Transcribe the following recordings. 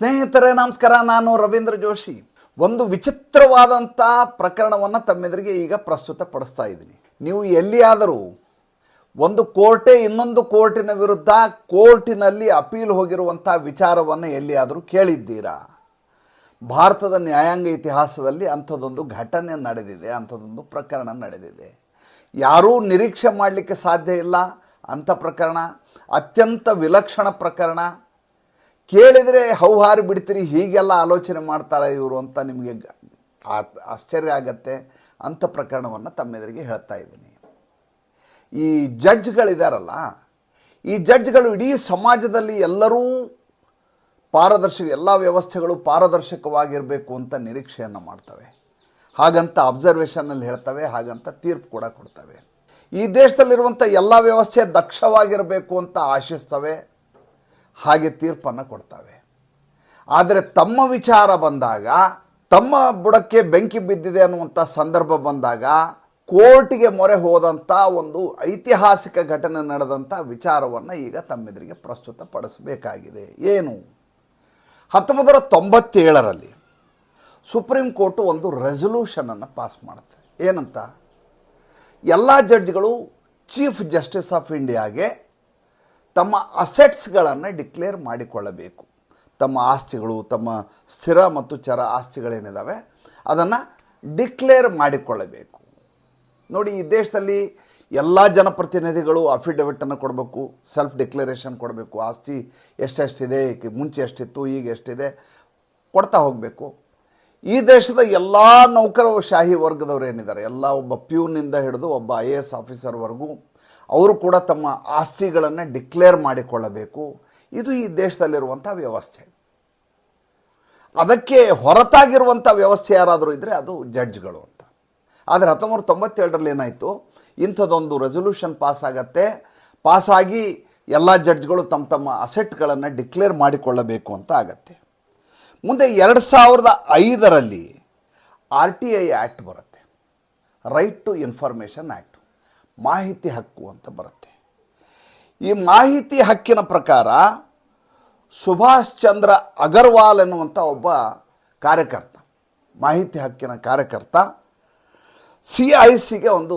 ಸ್ನೇಹಿತರೆ, ನಮಸ್ಕಾರ. ನಾನು ರವೀಂದ್ರ ಜೋಶಿ. ಒಂದು ವಿಚಿತ್ರವಾದಂಥ ಪ್ರಕರಣವನ್ನು ತಮ್ಮೆದುರಿಗೆ ಈಗ ಪ್ರಸ್ತುತಪಡಿಸ್ತಾ ಇದ್ದೀನಿ. ನೀವು ಎಲ್ಲಿಯಾದರೂ ಒಂದು ಕೋರ್ಟೆ, ಇನ್ನೊಂದು ಕೋರ್ಟಿನ ವಿರುದ್ಧ ಕೋರ್ಟಿನಲ್ಲಿ ಅಪೀಲ್ ಹೋಗಿರುವಂಥ ವಿಚಾರವನ್ನು ಎಲ್ಲಿಯಾದರೂ ಕೇಳಿದ್ದೀರಾ? ಭಾರತದ ನ್ಯಾಯಾಂಗ ಇತಿಹಾಸದಲ್ಲಿ ಅಂಥದ್ದೊಂದು ಘಟನೆ ನಡೆದಿದೆ, ಅಂಥದ್ದೊಂದು ಪ್ರಕರಣ ನಡೆದಿದೆ. ಯಾರೂ ನಿರೀಕ್ಷೆ ಮಾಡಲಿಕ್ಕೆ ಸಾಧ್ಯ ಇಲ್ಲ. ಅಂಥ ಪ್ರಕರಣ, ಅತ್ಯಂತ ವಿಲಕ್ಷಣ ಪ್ರಕರಣ. ಕೇಳಿದರೆ ಹೌಹಾರಿ ಬಿಡ್ತೀರಿ, ಹೀಗೆಲ್ಲ ಆಲೋಚನೆ ಮಾಡ್ತಾರೆ ಇವರು ಅಂತ ನಿಮಗೆ ಆಶ್ಚರ್ಯ ಆಗತ್ತೆ. ಅಂಥ ಪ್ರಕರಣವನ್ನು ತಮ್ಮೆದುರಿಗೆ ಹೇಳ್ತಾ ಇದ್ದೀನಿ. ಈ ಜಡ್ಜ್ಗಳಿದಾರಲ್ಲ, ಈ ಜಡ್ಜ್ಗಳು ಇಡೀ ಸಮಾಜದಲ್ಲಿ ಎಲ್ಲರೂ ಪಾರದರ್ಶಕ, ಎಲ್ಲ ವ್ಯವಸ್ಥೆಗಳು ಪಾರದರ್ಶಕವಾಗಿರಬೇಕು ಅಂತ ನಿರೀಕ್ಷೆಯನ್ನು ಮಾಡ್ತವೆ. ಹಾಗಂತ ಅಬ್ಸರ್ವೇಷನಲ್ಲಿ ಹೇಳ್ತವೆ, ಹಾಗಂತ ತೀರ್ಪು ಕೂಡ ಕೊಡ್ತವೆ. ಈ ದೇಶದಲ್ಲಿರುವಂಥ ಎಲ್ಲ ವ್ಯವಸ್ಥೆ ದಕ್ಷವಾಗಿರಬೇಕು ಅಂತ ಆಶಿಸ್ತವೆ. ಹಾಗೆ ತೀರ್ಪನ್ನು ಕೊಡ್ತವೆ. ಆದರೆ ತಮ್ಮ ವಿಚಾರ ಬಂದಾಗ, ತಮ್ಮ ಬುಡಕ್ಕೆ ಬೆಂಕಿ ಬಿದ್ದಿದೆ ಅನ್ನುವಂಥ ಸಂದರ್ಭ ಬಂದಾಗ, ಕೋರ್ಟಿಗೆ ಮೊರೆ ಹೋದಂಥ ಒಂದು ಐತಿಹಾಸಿಕ ಘಟನೆ ನಡೆದಂಥ ವಿಚಾರವನ್ನು ಈಗ ತಮ್ಮೆದುರಿಗೆ ಪ್ರಸ್ತುತಪಡಿಸಬೇಕಾಗಿದೆ. ಏನು? ಹತ್ತೊಂಬತ್ತು ನೂರ ತೊಂಬತ್ತೇಳರಲ್ಲಿ ಸುಪ್ರೀಂ ಕೋರ್ಟು ಒಂದು ರೆಸೊಲ್ಯೂಷನನ್ನು ಪಾಸ್ ಮಾಡುತ್ತೆ. ಏನಂತ? ಎಲ್ಲ ಜಡ್ಜ್ಗಳು ಚೀಫ್ ಜಸ್ಟಿಸ್ ಆಫ್ ಇಂಡಿಯಾಗೆ ತಮ್ಮ ಅಸೆಟ್ಸ್ಗಳನ್ನು ಡಿಕ್ಲೇರ್ ಮಾಡಿಕೊಳ್ಳಬೇಕು. ತಮ್ಮ ಆಸ್ತಿಗಳು, ತಮ್ಮ ಸ್ಥಿರ ಮತ್ತು ಚರ ಆಸ್ತಿಗಳೇನಿದ್ದಾವೆ ಅದನ್ನು ಡಿಕ್ಲೇರ್ ಮಾಡಿಕೊಳ್ಳಬೇಕು. ನೋಡಿ, ಈ ದೇಶದಲ್ಲಿ ಎಲ್ಲ ಜನಪ್ರತಿನಿಧಿಗಳು ಅಫಿಡವಿಟನ್ನು ಕೊಡಬೇಕು ಸೆಲ್ಫ್ ಡಿಕ್ಲರೇಷನ್ ಕೊಡಬೇಕು. ಆಸ್ತಿ ಎಷ್ಟೆಷ್ಟಿದೆ ಮುಂಚೆ ಎಷ್ಟಿತ್ತು, ಈಗ ಎಷ್ಟಿದೆ, ಕೊಡ್ತಾ ಹೋಗಬೇಕು. ಈ ದೇಶದ ಎಲ್ಲ ನೌಕರ ಶಾಹಿ ವರ್ಗದವರು ಏನಿದ್ದಾರೆ, ಎಲ್ಲ ಒಬ್ಬ ಪ್ಯೂನಿಂದ ಹಿಡಿದು ಒಬ್ಬ ಐ ಎ ಎಸ್ ಆಫೀಸರ್ವರೆಗೂ ಅವರು ಕೂಡ ತಮ್ಮ ಆಸ್ತಿಗಳನ್ನು ಡಿಕ್ಲೇರ್ ಮಾಡಿಕೊಳ್ಳಬೇಕು. ಇದು ಈ ದೇಶದಲ್ಲಿರುವಂಥ ವ್ಯವಸ್ಥೆ. ಅದಕ್ಕೆ ಹೊರತಾಗಿರುವಂಥ ವ್ಯವಸ್ಥೆ ಯಾರಾದರೂ ಇದ್ದರೆ ಅದು ಜಡ್ಜ್ಗಳು ಅಂತ. ಆದರೆ ಹತ್ತೊಂಬತ್ತು ತೊಂಬತ್ತೇಳರಲ್ಲಿ ಏನಾಯಿತು? ಇಂಥದ್ದೊಂದು ರೆಸೊಲ್ಯೂಷನ್ ಪಾಸ್ ಆಗತ್ತೆ. ಪಾಸಾಗಿ ಎಲ್ಲ ಜಡ್ಜ್ಗಳು ತಮ್ಮ ತಮ್ಮ ಅಸೆಟ್ಗಳನ್ನು ಡಿಕ್ಲೇರ್ ಮಾಡಿಕೊಳ್ಳಬೇಕು ಅಂತ ಆಗತ್ತೆ. ಮುಂದೆ ಎರಡು ಸಾವಿರದ ಐದರಲ್ಲಿ ಆರ್ ಟಿ ಐ ಆ್ಯಕ್ಟ್ ಬರುತ್ತೆ. ರೈಟ್ ಟು ಇನ್ಫಾರ್ಮೇಷನ್ ಆ್ಯಕ್ಟ್ ಮಾಹಿತಿ ಹಕ್ಕು ಅಂತ ಬರುತ್ತೆ. ಈ ಮಾಹಿತಿ ಹಕ್ಕಿನ ಪ್ರಕಾರ ಸುಭಾಷ್ ಚಂದ್ರ ಅಗರ್ವಾಲ್ ಎನ್ನುವಂಥ ಒಬ್ಬ ಕಾರ್ಯಕರ್ತ, ಮಾಹಿತಿ ಹಕ್ಕಿನ ಕಾರ್ಯಕರ್ತ ಸಿ ಐ ಸಿಗೆ ಒಂದು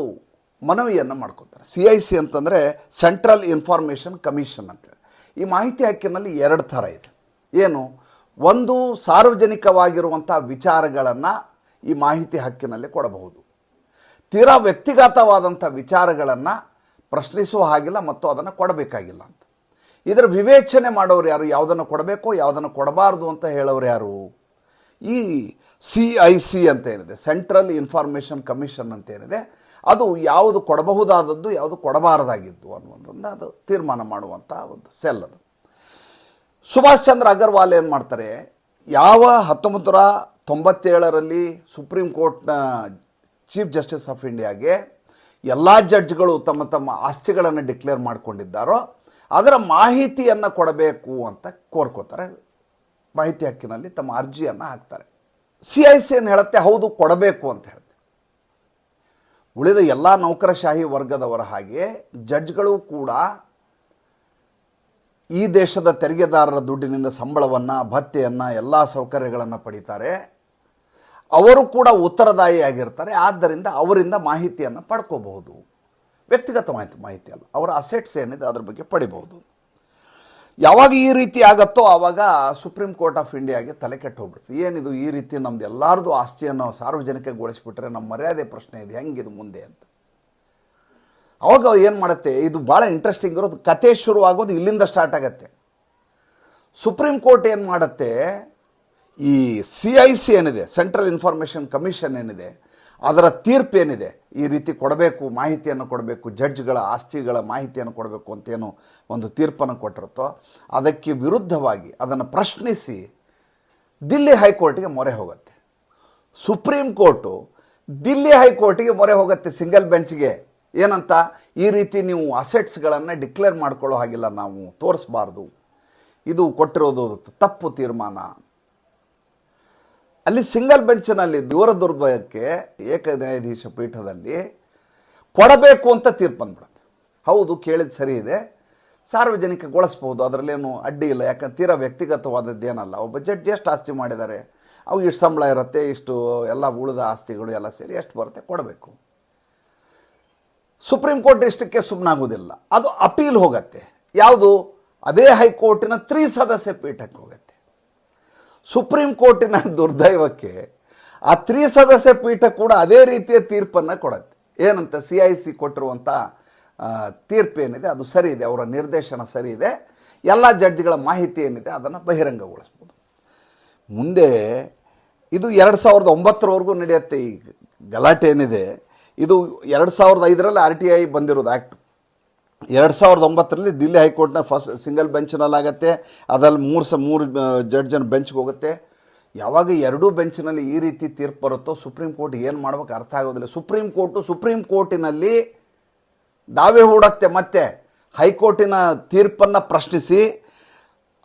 ಮನವಿಯನ್ನು ಮಾಡ್ಕೊತಾರೆ. ಸಿ ಐ ಸಿ ಅಂತಂದರೆ ಸೆಂಟ್ರಲ್ ಇನ್ಫಾರ್ಮೇಷನ್ ಕಮಿಷನ್ ಅಂತೇಳಿ ಈ ಮಾಹಿತಿ ಹಕ್ಕಿನಲ್ಲಿ ಎರಡು ಥರ ಇದೆ. ಏನು? ಒಂದು ಸಾರ್ವಜನಿಕವಾಗಿರುವಂಥ ವಿಚಾರಗಳನ್ನು ಈ ಮಾಹಿತಿ ಹಕ್ಕಿನಲ್ಲಿ ಕೊಡಬಹುದು. ತೀರಾ ವ್ಯಕ್ತಿಗತವಾದಂಥ ವಿಚಾರಗಳನ್ನು ಪ್ರಶ್ನಿಸುವ ಹಾಗಿಲ್ಲ ಮತ್ತು ಅದನ್ನು ಕೊಡಬೇಕಾಗಿಲ್ಲ ಅಂತ. ಇದರ ವಿವೇಚನೆ ಮಾಡೋರು ಯಾರು, ಯಾವುದನ್ನು ಕೊಡಬೇಕು, ಯಾವುದನ್ನು ಕೊಡಬಾರ್ದು ಅಂತ ಹೇಳೋರು ಯಾರು? ಈ ಸಿ ಐ ಸಿ ಅಂತ ಏನಿದೆ ಸೆಂಟ್ರಲ್ ಇನ್ಫಾರ್ಮೇಷನ್ ಕಮಿಷನ್ ಅಂತ ಏನಿದೆ, ಅದು ಯಾವುದು ಕೊಡಬಹುದಾದದ್ದು, ಯಾವುದು ಕೊಡಬಾರದಾಗಿದ್ದು ಅನ್ನುವಂಥದ್ದು ಅದು ತೀರ್ಮಾನ ಮಾಡುವಂಥ ಒಂದು ಸೆಲ್ ಅದು. ಸುಭಾಷ್ ಚಂದ್ರ ಅಗರ್ವಾಲ್ ಏನು ಮಾಡ್ತಾರೆ, ಯಾವ ಹತ್ತೊಂಬತ್ತು ನೂರ ತೊಂಬತ್ತೇಳರಲ್ಲಿ ಸುಪ್ರೀಂ ಕೋರ್ಟ್ನ ಚೀಫ್ ಜಸ್ಟಿಸ್ ಆಫ್ ಇಂಡಿಯಾಗೆ ಎಲ್ಲ ಜಡ್ಜ್ಗಳು ತಮ್ಮ ತಮ್ಮ ಆಸ್ತಿಗಳನ್ನು ಡಿಕ್ಲೇರ್ ಮಾಡಿಕೊಂಡಿದ್ದಾರೋ, ಅದರ ಮಾಹಿತಿಯನ್ನು ಕೊಡಬೇಕು ಅಂತ ಕೋರ್ಕೋತಾರೆ. ಮಾಹಿತಿ ಹಕ್ಕಿನಲ್ಲಿ ತಮ್ಮ ಅರ್ಜಿಯನ್ನು ಹಾಕ್ತಾರೆ. ಸಿ ಐ ಸಿ ಏನು ಹೇಳುತ್ತೆ? ಹೌದು, ಕೊಡಬೇಕು ಅಂತ ಹೇಳುತ್ತೆ. ಉಳಿದ ಎಲ್ಲ ನೌಕರಶಾಹಿ ವರ್ಗದವರ ಹಾಗೆ ಜಡ್ಜ್ಗಳು ಕೂಡ ಈ ದೇಶದ ತೆರಿಗೆದಾರರ ದುಡ್ಡಿನಿಂದ ಸಂಬಳವನ್ನು, ಭತ್ಯೆಯನ್ನು, ಎಲ್ಲ ಸೌಕರ್ಯಗಳನ್ನು ಪಡಿತಾರೆ. ಅವರು ಕೂಡ ಉತ್ತರದಾಯಿಯಾಗಿರ್ತಾರೆ. ಆದ್ದರಿಂದ ಅವರಿಂದ ಮಾಹಿತಿಯನ್ನು ಪಡ್ಕೋಬಹುದು. ವ್ಯಕ್ತಿಗತ ಮಾಹಿತಿ ಮಾಹಿತಿ ಅಲ್ಲ. ಅವರ ಅಸೆಟ್ಸ್ ಏನಿದೆ ಅದ್ರ ಬಗ್ಗೆ ಪಡಿಬಹುದು. ಯಾವಾಗ ಈ ರೀತಿ ಆಗುತ್ತೋ ಆವಾಗ ಸುಪ್ರೀಂ ಕೋರ್ಟ್ ಆಫ್ ಇಂಡಿಯಾಗೆ ತಲೆ ಕೆಟ್ಟು ಹೋಗ್ಬಿಡುತ್ತೆ ಏನಿದು ಈ ರೀತಿ ನಮ್ದು ಎಲ್ಲರದು ಆಸ್ತಿಯನ್ನು ಸಾರ್ವಜನಿಕಗೊಳಿಸ್ಬಿಟ್ರೆ ನಮ್ಮ ಮರ್ಯಾದೆ ಪ್ರಶ್ನೆ ಇದೆ, ಹೆಂಗಿದು ಮುಂದೆ ಅಂತ. ಅವಾಗ ಏನು ಮಾಡುತ್ತೆ? ಇದು ಭಾಳ ಇಂಟ್ರೆಸ್ಟಿಂಗ್ ಇರೋದು. ಕತೆ ಶುರುವಾಗೋದು ಇಲ್ಲಿಂದ ಸ್ಟಾರ್ಟ್ ಆಗತ್ತೆ. ಸುಪ್ರೀಂ ಕೋರ್ಟ್ ಏನು ಮಾಡುತ್ತೆ? ಈ ಸಿ ಐ ಸಿ ಏನಿದೆ ಸೆಂಟ್ರಲ್ ಇನ್ಫಾರ್ಮೇಷನ್ ಕಮಿಷನ್ ಏನಿದೆ, ಅದರ ತೀರ್ಪು ಏನಿದೆ, ಈ ರೀತಿ ಕೊಡಬೇಕು, ಮಾಹಿತಿಯನ್ನು ಕೊಡಬೇಕು, ಜಡ್ಜ್ಗಳ ಆಸ್ತಿಗಳ ಮಾಹಿತಿಯನ್ನು ಕೊಡಬೇಕು ಅಂತೇನು ಒಂದು ತೀರ್ಪನ್ನು ಕೊಟ್ಟಿರುತ್ತೋ, ಅದಕ್ಕೆ ವಿರುದ್ಧವಾಗಿ ಅದನ್ನು ಪ್ರಶ್ನಿಸಿ ದಿಲ್ಲಿ ಹೈಕೋರ್ಟ್ಗೆ ಮೊರೆ ಹೋಗುತ್ತೆ. ಸುಪ್ರೀಂ ಕೋರ್ಟು ದಿಲ್ಲಿ ಹೈಕೋರ್ಟಿಗೆ ಮೊರೆ ಹೋಗುತ್ತೆ ಸಿಂಗಲ್ ಬೆಂಚ್ಗೆ ಏನಂತ? ಈ ರೀತಿ ನೀವು ಅಸೆಟ್ಸ್ಗಳನ್ನು ಡಿಕ್ಲೇರ್ ಮಾಡ್ಕೊಳ್ಳೋ ಹಾಗಿಲ್ಲ, ನಾವು ತೋರಿಸ್ಬಾರ್ದು. ಇದು ಕೊಟ್ಟಿರೋದು ತಪ್ಪು ತೀರ್ಮಾನ. ಅಲ್ಲಿ ಸಿಂಗಲ್ ಬೆಂಚ್ನಲ್ಲಿ ದೂರ ದುರ್ದಯಕ್ಕೆ ಏಕ ನ್ಯಾಯಾಧೀಶ ಪೀಠದಲ್ಲಿ ಕೊಡಬೇಕು ಅಂತ ತೀರ್ಪು ಬಂದ್ಬಿಡುತ್ತೆ. ಹೌದು, ಕೇಳಿದ ಸರಿ ಇದೆ. ಸಾರ್ವಜನಿಕಗೊಳಿಸ್ಬೋದು, ಅದರಲ್ಲೇನು ಅಡ್ಡಿ ಇಲ್ಲ. ಯಾಕಂದ್ರೆ ತೀರಾ ವ್ಯಕ್ತಿಗತವಾದದ್ದೇನಲ್ಲ ಒಬ್ಬ ಜಡ್ಜ್ ಎಷ್ಟು ಆಸ್ತಿ ಮಾಡಿದ್ದಾರೆ ಅವು ಇಷ್ಟು ಸಂಬಳ ಇರುತ್ತೆ, ಇಷ್ಟು ಎಲ್ಲ ಉಳಿದ ಆಸ್ತಿಗಳು ಎಲ್ಲ ಸೇರಿ ಎಷ್ಟು ಬರುತ್ತೆ, ಕೊಡಬೇಕು. ಸುಪ್ರೀಂ ಕೋರ್ಟ್ ಇಷ್ಟಕ್ಕೆ ಸುಮ್ಮನಾಗೋದಿಲ್ಲ ಅದು ಅಪೀಲ್ ಹೋಗತ್ತೆ. ಯಾವುದು? ಅದೇ ಹೈಕೋರ್ಟಿನ ತ್ರಿ ಸದಸ್ಯ ಪೀಠಕ್ಕೆ ಹೋಗುತ್ತೆ. ಸುಪ್ರೀಂ ಕೋರ್ಟಿನ ದುರ್ದೈವಕ್ಕೆ ಆ ತ್ರಿ ಸದಸ್ಯ ಪೀಠ ಕೂಡ ಅದೇ ರೀತಿಯ ತೀರ್ಪನ್ನು ಕೊಡುತ್ತೆ. ಏನಂತ ಸಿ ಐ ಸಿ ಕೊಟ್ಟಿರುವಂಥ ಆ, ತೀರ್ಪು ಏನಿದೆ ಅದು ಸರಿ ಇದೆ ಅವರ ನಿರ್ದೇಶನ ಸರಿ ಇದೆ ಎಲ್ಲ ಜಡ್ಜ್ಗಳ ಮಾಹಿತಿ ಏನಿದೆ ಅದನ್ನು ಬಹಿರಂಗಗೊಳಿಸ್ಬೋದು. ಮುಂದೆ ಇದು ಎರಡು ಸಾವಿರದ ಒಂಬತ್ತರವರೆಗೂ ನಡೆಯುತ್ತೆ ಈ ಗಲಾಟೆ ಏನಿದೆ ಇದು ಎರಡು ಸಾವಿರದ ಐದರಲ್ಲಿ ಆರ್ ಟಿ ಐ ಬಂದಿರೋದು ಆ್ಯಕ್ಟ್ ಎರಡು ಸಾವಿರದ ಒಂಬತ್ತರಲ್ಲಿ ದಿಲ್ಲಿ ಹೈಕೋರ್ಟ್ನ ಫಸ್ಟ್ ಸಿಂಗಲ್ ಬೆಂಚ್ನಲ್ಲಿ ಆಗುತ್ತೆ ಅದ್ರಲ್ಲಿ ಮೂರು ಸ, ಮೂರು ಜಡ್ಜನ ಬೆಂಚ್ಗೆ ಹೋಗುತ್ತೆ. ಯಾವಾಗ ಎರಡೂ ಬೆಂಚ್ನಲ್ಲಿ ಈ ರೀತಿ ತೀರ್ಪು ಬರುತ್ತೋ ಸುಪ್ರೀಂ ಕೋರ್ಟ್ ಏನು ಮಾಡ್ಬೇಕು ಅರ್ಥ ಆಗೋದಿಲ್ಲ. ಸುಪ್ರೀಂ ಕೋರ್ಟು ಸುಪ್ರೀಂ ಕೋರ್ಟಿನಲ್ಲಿ ದಾವೆ ಹೂಡತ್ತೆ ಮತ್ತೆ ಹೈಕೋರ್ಟಿನ ತೀರ್ಪನ್ನು ಪ್ರಶ್ನಿಸಿ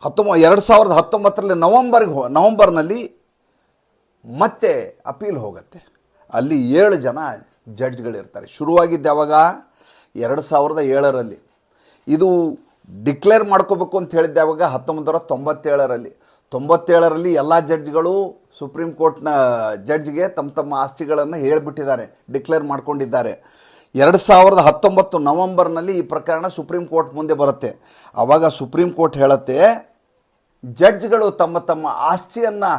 ಹತ್ತೊಂಬ, ಎರಡು ಸಾವಿರದ ಹತ್ತೊಂಬತ್ತರಲ್ಲಿ ನವಂಬರ್ಗೆ ಹೋ, ನವಂಬರ್ನಲ್ಲಿ ಮತ್ತೆ ಅಪೀಲ್ ಹೋಗುತ್ತೆ. ಅಲ್ಲಿ ಏಳು ಜನ ಜಡ್ಜ್ಗಳಿರ್ತಾರೆ. ಶುರುವಾಗಿದ್ದ ಯಾವಾಗ? ಎರಡು ಸಾವಿರದ ಏಳರಲ್ಲಿ. ಇದು ಡಿಕ್ಲೇರ್ ಮಾಡ್ಕೋಬೇಕು ಅಂತ ಹೇಳಿದ್ದೆ ಆವಾಗ ನೂರ ತೊಂಬತ್ತೇಳರಲ್ಲಿ. ತೊಂಬತ್ತೇಳರಲ್ಲಿ ಎಲ್ಲ ಜಡ್ಜ್ಗಳು ಸುಪ್ರೀಂ ಕೋರ್ಟ್ನ ಜಡ್ಜ್ಗೆ ತಮ್ಮ ತಮ್ಮ ಆಸ್ತಿಗಳನ್ನು ಹೇಳಿಬಿಟ್ಟಿದ್ದಾರೆ, ಡಿಕ್ಲೇರ್ ಮಾಡ್ಕೊಂಡಿದ್ದಾರೆ. ಎರಡು ಸಾವಿರದ ಹತ್ತೊಂಬತ್ತು ನವಂಬರ್ನಲ್ಲಿ ಈ ಪ್ರಕರಣ ಸುಪ್ರೀಂ ಕೋರ್ಟ್ ಮುಂದೆ ಬರುತ್ತೆ. ಆವಾಗ ಸುಪ್ರೀಂ ಕೋರ್ಟ್ ಹೇಳುತ್ತೆ, ಜಡ್ಜ್ಗಳು ತಮ್ಮ ತಮ್ಮ ಆಸ್ತಿಯನ್ನು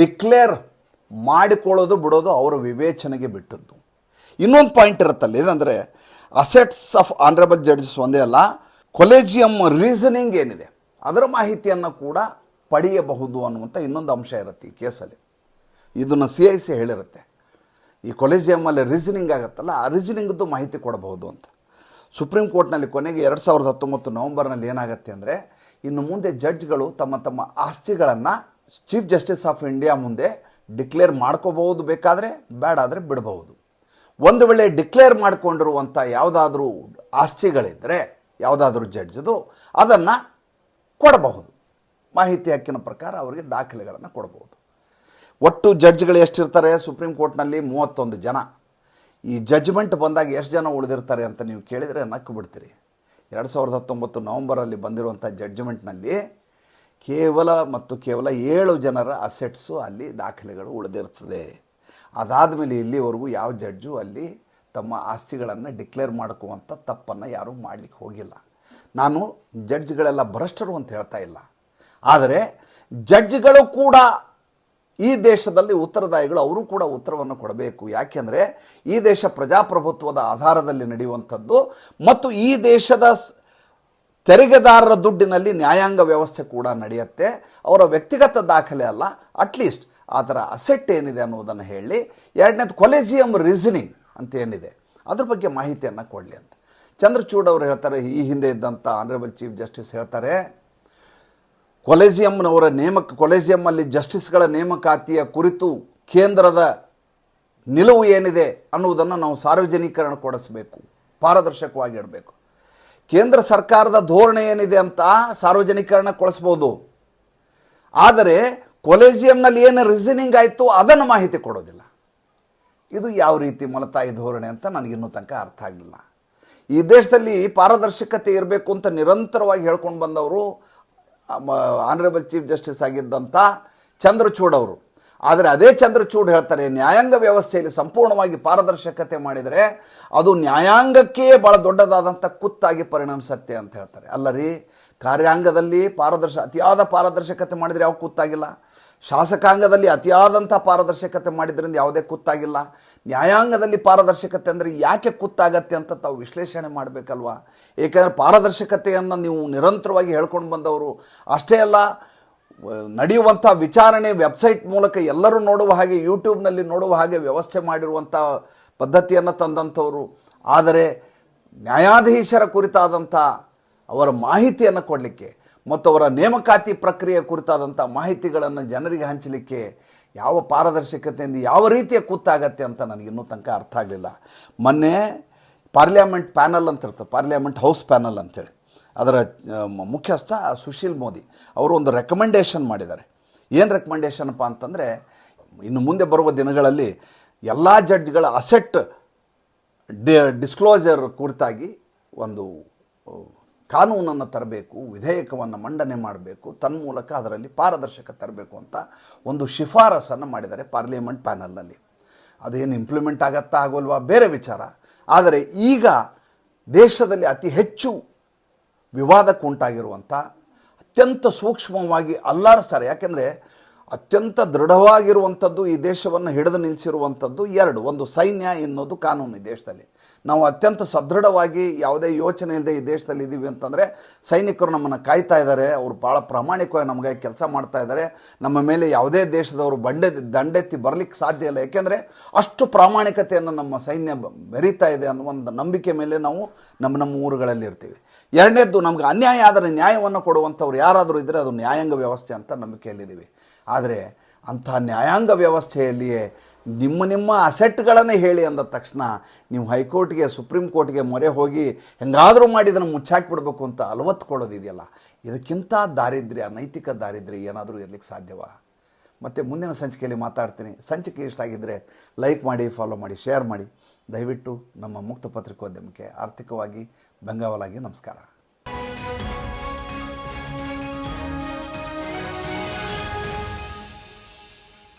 ಡಿಕ್ಲೇರ್ ಮಾಡಿಕೊಳ್ಳೋದು ಬಿಡೋದು ಅವರ ವಿವೇಚನೆಗೆ ಬಿಟ್ಟದ್ದು. ಇನ್ನೊಂದು ಪಾಯಿಂಟ್ ಇರುತ್ತಲ್ಲ, ಏನಂದರೆ ಅಸೆಟ್ಸ್ ಆಫ್ ಆನರಬಲ್ ಜಡ್ಜಸ್ ಒಂದೇ ಅಲ್ಲ ಕೊಲೇಜಿಯಂ ರೀಸನಿಂಗ್ ಏನಿದೆ, ಅದರ ಮಾಹಿತಿಯನ್ನು ಕೂಡ ಪಡೆಯಬಹುದು ಅನ್ನುವಂಥ ಇನ್ನೊಂದು ಅಂಶ ಇರುತ್ತೆ ಈ ಕೇಸಲ್ಲಿ. ಇದನ್ನು ಸಿ ಐ ಸಿ ಹೇಳಿರುತ್ತೆ. ಈ ಕೊಲೇಜಿಯಮ್ಮಲ್ಲಿ ರೀಸನಿಂಗ್ ಆಗುತ್ತಲ್ಲ, ಆ ರೀಸನಿಂಗ್ದು ಮಾಹಿತಿ ಕೊಡಬಹುದು ಅಂತ. ಸುಪ್ರೀಂ ಕೋರ್ಟ್ನಲ್ಲಿ ಕೊನೆಗೆ ಎರಡು ಸಾವಿರದ ಹತ್ತೊಂಬತ್ತು ನವಂಬರ್ನಲ್ಲಿ ಏನಾಗುತ್ತೆ ಅಂದರೆ, ಇನ್ನು ಮುಂದೆ ಜಡ್ಜ್ಗಳು ತಮ್ಮ ತಮ್ಮ ಆಸ್ತಿಗಳನ್ನು ಚೀಫ್ ಜಸ್ಟಿಸ್ ಆಫ್ ಇಂಡಿಯಾ ಮುಂದೆ ಡಿಕ್ಲೇರ್ ಮಾಡ್ಕೋಬಹುದು ಬೇಕಾದರೆ ಬೇಡ ಆದರೆ ಬಿಡಬಹುದು. ಒಂದು ವೇಳೆ ಡಿಕ್ಲೇರ್ ಮಾಡಿಕೊಂಡಿರುವಂಥ ಯಾವುದಾದ್ರೂ ಆಸ್ತಿಗಳಿದ್ದರೆ ಯಾವುದಾದ್ರೂ ಜಡ್ಜದು, ಅದನ್ನು ಕೊಡಬಹುದು. ಮಾಹಿತಿ ಹಕ್ಕಿನ ಪ್ರಕಾರ ಅವರಿಗೆ ದಾಖಲೆಗಳನ್ನು ಕೊಡಬಹುದು. ಒಟ್ಟು ಜಡ್ಜ್ಗಳು ಎಷ್ಟಿರ್ತಾರೆ? ಸುಪ್ರೀಂ ಕೋರ್ಟ್ನಲ್ಲಿ ಮೂವತ್ತೊಂದು ಜನ. ಈ ಜಡ್ಜ್ಮೆಂಟ್ ಬಂದಾಗ ಎಷ್ಟು ಜನ ಉಳಿದಿರ್ತಾರೆ ಅಂತ ನೀವು ಕೇಳಿದರೆ ನಕ್ಕು ಬಿಡ್ತೀರಿ. ಎರಡು ಸಾವಿರದ ಹತ್ತೊಂಬತ್ತು ನವಂಬರಲ್ಲಿ ಬಂದಿರುವಂಥ ಜಡ್ಜ್ಮೆಂಟ್ನಲ್ಲಿ ಕೇವಲ ಮತ್ತು ಕೇವಲ ಏಳು ಜನರ ಅಸೆಟ್ಸು ಅಲ್ಲಿ ದಾಖಲೆಗಳು ಉಳಿದಿರ್ತದೆ. ಅದಾದಮೇಲೆ ಇಲ್ಲಿವರೆಗೂ ಯಾವ ಜಡ್ಜು ಅಲ್ಲಿ ತಮ್ಮ ಆಸ್ತಿಗಳನ್ನು ಡಿಕ್ಲೇರ್ ಮಾಡ್ಕೋವಂಥ ತಪ್ಪನ್ನು ಯಾರೂ ಮಾಡಲಿಕ್ಕೆ ಹೋಗಿಲ್ಲ. ನಾನು ಜಡ್ಜ್ಗಳೆಲ್ಲ ಭ್ರಷ್ಟರು ಅಂತ ಹೇಳ್ತಾ ಇಲ್ಲ. ಆದರೆ ಜಡ್ಜ್ಗಳು ಕೂಡ ಈ ದೇಶದಲ್ಲಿ ಉತ್ತರದಾಯಿಗಳು ಅವರು ಕೂಡ ಉತ್ತರವನ್ನು ಕೊಡಬೇಕು. ಯಾಕೆಂದರೆ ಈ ದೇಶ ಪ್ರಜಾಪ್ರಭುತ್ವದ ಆಧಾರದಲ್ಲಿ ನಡೆಯುವಂಥದ್ದು ಮತ್ತು ಈ ದೇಶದ ತೆರಿಗೆದಾರರ ದುಡ್ಡಿನಲ್ಲಿ ನ್ಯಾಯಾಂಗ ವ್ಯವಸ್ಥೆ ಕೂಡ ನಡೆಯುತ್ತೆ. ಅವರ ವ್ಯಕ್ತಿಗತ ದಾಖಲೆ ಅಲ್ಲ ಅಟ್ಲೀಸ್ಟ್ ಅದರ ಅಸೆಟ್ ಏನಿದೆ ಅನ್ನೋದನ್ನು ಹೇಳಿ, ಎರಡನೇದು ಕೊಲೆಜಿಯಂ ರೀಸನಿಂಗ್ ಅಂತ ಏನಿದೆ, ಅದ್ರ ಬಗ್ಗೆ ಮಾಹಿತಿಯನ್ನು ಕೊಡಲಿ ಅಂತ. ಚಂದ್ರಚೂಡ್ ಅವರು ಹೇಳ್ತಾರೆ, ಈ ಹಿಂದೆ ಇದ್ದಂಥ ಆನರೇಬಲ್ ಚೀಫ್ ಜಸ್ಟಿಸ್ ಹೇಳ್ತಾರೆ ಕೊಲೆಜಿಯಂನವರ ನೇಮಕ ಕೊಲೆಜಿಯಮ್ಮಲ್ಲಿ ಜಸ್ಟಿಸ್ಗಳ ನೇಮಕಾತಿಯ ಕುರಿತು ಕೇಂದ್ರದ ನಿಲುವು ಏನಿದೆ ಅನ್ನುವುದನ್ನು ನಾವು ಸಾರ್ವಜನಿಕರಣಗೊಳಿಸಬೇಕು ಪಾರದರ್ಶಕವಾಗಿ ಇಡಬೇಕು. ಕೇಂದ್ರ ಸರ್ಕಾರದ ಧೋರಣೆ ಏನಿದೆ ಅಂತ ಸಾರ್ವಜನಿಕರಣ ಕೊಡಿಸ್ಬೋದು. ಆದರೆ ಕೊಲೆಜಿಯಂನಲ್ಲಿ ಏನು ರೀಸನಿಂಗ್ ಆಯಿತು ಅದನ್ನು ಮಾಹಿತಿ ಕೊಡೋದಿಲ್ಲ. ಇದು ಯಾವ ರೀತಿ ಮಲತಾಯಿ ಧೋರಣೆ ಅಂತ ನನಗಿನ್ನೂ ತನಕ ಅರ್ಥ ಆಗಲಿಲ್ಲ. ಈ ದೇಶದಲ್ಲಿ ಪಾರದರ್ಶಕತೆ ಇರಬೇಕು ಅಂತ ನಿರಂತರವಾಗಿ ಹೇಳ್ಕೊಂಡು ಬಂದವರು ಆನರೇಬಲ್ ಚೀಫ್ ಜಸ್ಟಿಸ್ ಆಗಿದ್ದಂಥ ಚಂದ್ರಚೂಡ್ ಅವರು. ಆದರೆ ಅದೇ ಚಂದ್ರಚೂಡ್ ಹೇಳ್ತಾರೆ, ನ್ಯಾಯಾಂಗ ವ್ಯವಸ್ಥೆಯಲ್ಲಿ ಸಂಪೂರ್ಣವಾಗಿ ಪಾರದರ್ಶಕತೆ ಮಾಡಿದರೆ ಅದು ನ್ಯಾಯಾಂಗಕ್ಕೆ ಭಾಳ ದೊಡ್ಡದಾದಂಥ ಕುತ್ತಾಗಿ ಪರಿಣಮಿಸತ್ತೆ ಅಂತ ಹೇಳ್ತಾರೆ. ಅಲ್ಲ ರೀ, ಕಾರ್ಯಾಂಗದಲ್ಲಿ ಪಾರದರ್ಶ, ಅತಿಯಾದ ಪಾರದರ್ಶಕತೆ ಮಾಡಿದರೆ ಯಾವ ಕುತ್ತಾಗಿಲ್ಲ? ಶಾಸಕಾಂಗದಲ್ಲಿ ಅತಿಯಾದಂಥ ಪಾರದರ್ಶಕತೆ ಮಾಡಿದ್ರಿಂದ ಯಾವುದೇ ಕುತ್ತಾಗಿಲ್ಲ. ನ್ಯಾಯಾಂಗದಲ್ಲಿ ಪಾರದರ್ಶಕತೆ ಅಂದರೆ ಯಾಕೆ ಕುತ್ತಾಗತ್ತೆ ಅಂತ ತಾವು ವಿಶ್ಲೇಷಣೆ ಮಾಡಬೇಕಲ್ವಾ? ಏಕೆಂದರೆ ಪಾರದರ್ಶಕತೆಯನ್ನು ನೀವು ನಿರಂತರವಾಗಿ ಹೇಳ್ಕೊಂಡು ಬಂದವರು ಅಷ್ಟೇ ಅಲ್ಲ ನಡೆಯುವಂಥ ವಿಚಾರಣೆ ವೆಬ್ಸೈಟ್ ಮೂಲಕ ಎಲ್ಲರೂ ನೋಡುವ ಹಾಗೆ, ಯೂಟ್ಯೂಬ್ನಲ್ಲಿ ನೋಡುವ ಹಾಗೆ ವ್ಯವಸ್ಥೆ ಮಾಡಿರುವಂಥ ಪದ್ಧತಿಯನ್ನು ತಂದಂಥವರು. ಆದರೆ ನ್ಯಾಯಾಧೀಶರ ಕುರಿತಾದಂಥ ಅವರ ಮಾಹಿತಿಯನ್ನು ಕೊಡಲಿಕ್ಕೆ ಮತ್ತು ಅವರ ನೇಮಕಾತಿ ಪ್ರಕ್ರಿಯೆ ಕುರಿತಾದಂಥ ಮಾಹಿತಿಗಳನ್ನು ಜನರಿಗೆ ಹಂಚಲಿಕ್ಕೆ ಯಾವ ಪಾರದರ್ಶಕತೆಯಿಂದ ಯಾವ ರೀತಿಯ ಕೂತಾಗತ್ತೆ ಅಂತ ನನಗಿನ್ನೂ ತನಕ ಅರ್ಥ ಆಗಲಿಲ್ಲ. ಮೊನ್ನೆ ಪಾರ್ಲಿಯಾಮೆಂಟ್ ಪ್ಯಾನಲ್ ಅಂತ ಇರ್ತದೆ ಪಾರ್ಲಿಯಾಮೆಂಟ್ ಹೌಸ್ ಪ್ಯಾನಲ್ ಅಂತೇಳಿ. ಅದರ ಮುಖ್ಯಸ್ಥ ಸುಶೀಲ್ ಮೋದಿ ಅವರು ಒಂದು ರೆಕಮೆಂಡೇಷನ್ ಮಾಡಿದ್ದಾರೆ. ಏನು ರೆಕಮೆಂಡೇಷನ್ಪ್ಪ ಅಂತಂದರೆ, ಇನ್ನು ಮುಂದೆ ಬರುವ ದಿನಗಳಲ್ಲಿ ಎಲ್ಲ ಜಡ್ಜ್ಗಳ ಅಸೆಟ್ ಡಿಸ್ಕ್ಲೋಸರ್ ಕುರಿತಾಗಿ ಒಂದು ಕಾನೂನನ್ನು ತರಬೇಕು, ವಿಧೇಯಕವನ್ನು ಮಂಡನೆ ಮಾಡಬೇಕು, ತನ್ಮೂಲಕ ಅದರಲ್ಲಿ ಪಾರದರ್ಶಕ ತರಬೇಕು ಅಂತ ಒಂದು ಶಿಫಾರಸನ್ನು ಮಾಡಿದ್ದಾರೆ ಪಾರ್ಲಿಮೆಂಟ್ ಪ್ಯಾನಲ್ನಲ್ಲಿ. ಅದೇನು ಇಂಪ್ಲಿಮೆಂಟ್ ಆಗತ್ತಾ ಆಗೋಲ್ವಾ? ಬೇರೆ ವಿಚಾರ. ಆದರೆ ಈಗ ದೇಶದಲ್ಲಿ ಅತಿ ಹೆಚ್ಚು ವಿವಾದಕ್ಕುಂಟಾಗಿರುವಂಥ ಅತ್ಯಂತ ಸೂಕ್ಷ್ಮವಾಗಿ ಅಲ್ಲಾಡಿಸ್ತಾರೆ. ಯಾಕೆಂದರೆ ಅತ್ಯಂತ ದೃಢವಾಗಿರುವಂಥದ್ದು ಈ ದೇಶವನ್ನು ಹಿಡಿದು ನಿಲ್ಲಿಸಿರುವಂಥದ್ದು ಎರಡು, ಒಂದು ಸೈನ್ಯ ಎನ್ನುವುದು ಕಾನೂನು ಈ ದೇಶದಲ್ಲಿ. ನಾವು ಅತ್ಯಂತ ಸದೃಢವಾಗಿ ಯಾವುದೇ ಯೋಚನೆ ಇಲ್ಲದೆ ಈ ದೇಶದಲ್ಲಿ ಇದ್ದೀವಿ ಅಂತಂದರೆ ಸೈನಿಕರು ನಮ್ಮನ್ನು ಕಾಯ್ತಾ ಇದ್ದಾರೆ, ಅವರು ಭಾಳ ಪ್ರಾಮಾಣಿಕವಾಗಿ ನಮಗೆ ಕೆಲಸ ಮಾಡ್ತಾ ಇದ್ದಾರೆ, ನಮ್ಮ ಮೇಲೆ ಯಾವುದೇ ದೇಶದವರು ಬಂಡೆ, ದಂಡೆತ್ತಿ ಬರಲಿಕ್ಕೆ ಸಾಧ್ಯ ಇಲ್ಲ. ಏಕೆಂದರೆ ಅಷ್ಟು ಪ್ರಾಮಾಣಿಕತೆಯನ್ನು ನಮ್ಮ ಸೈನ್ಯ ಬೆರೀತಾ ಇದೆ ಅನ್ನೋ ಒಂದು ನಂಬಿಕೆ ಮೇಲೆ ನಾವು ನಮ್ಮ ನಮ್ಮ ಊರುಗಳಲ್ಲಿ ಇರ್ತೀವಿ. ಎರಡನೇದ್ದು ನಮ್ಗೆ ಅನ್ಯಾಯ ಆದರೆ ನ್ಯಾಯವನ್ನು ಕೊಡುವಂಥವ್ರು ಯಾರಾದರೂ ಇದ್ದರೆ ಅದು ನ್ಯಾಯಾಂಗ ವ್ಯವಸ್ಥೆ ಅಂತ ನಂಬಿಕೆಯಲ್ಲಿದ್ದೀವಿ. ಆದರೆ ಅಂಥ ನ್ಯಾಯಾಂಗ ವ್ಯವಸ್ಥೆಯಲ್ಲಿಯೇ ನಿಮ್ಮ ನಿಮ್ಮ ಅಸೆಟ್ಗಳನ್ನು ಹೇಳಿ ಅಂದ ತಕ್ಷಣ ನೀವು ಹೈಕೋರ್ಟ್ಗೆ, ಸುಪ್ರೀಂ ಕೋರ್ಟ್ಗೆ ಮೊರೆ ಹೋಗಿ ಹೆಂಗಾದರೂ ಮಾಡಿ ಇದನ್ನು ಮುಚ್ಚಾಕ್ಬಿಡ್ಬೇಕು ಅಂತ ಅಲವತ್ಕೊಳ್ಳೋದಿದೆಯಲ್ಲ ಇದಕ್ಕಿಂತ ದಾರಿದ್ರ್ಯ, ನೈತಿಕ ದಾರಿದ್ರ್ಯ ಏನಾದರೂ ಇರಲಿಕ್ಕೆ ಸಾಧ್ಯವಾ? ಮತ್ತು ಮುಂದಿನ ಸಂಚಿಕೆಯಲ್ಲಿ ಮಾತಾಡ್ತೀನಿ. ಸಂಚಿಕೆ ಇಷ್ಟ ಆಗಿದ್ದರೆ ಲೈಕ್ ಮಾಡಿ, ಫಾಲೋ ಮಾಡಿ, ಶೇರ್ ಮಾಡಿ. ದಯವಿಟ್ಟು ನಮ್ಮ ಮುಕ್ತ ಪತ್ರಿಕೋದ್ಯಮಕ್ಕೆ ಆರ್ಥಿಕವಾಗಿ ಬೆಂಗಾವಲಾಗಿ ನಮಸ್ಕಾರ.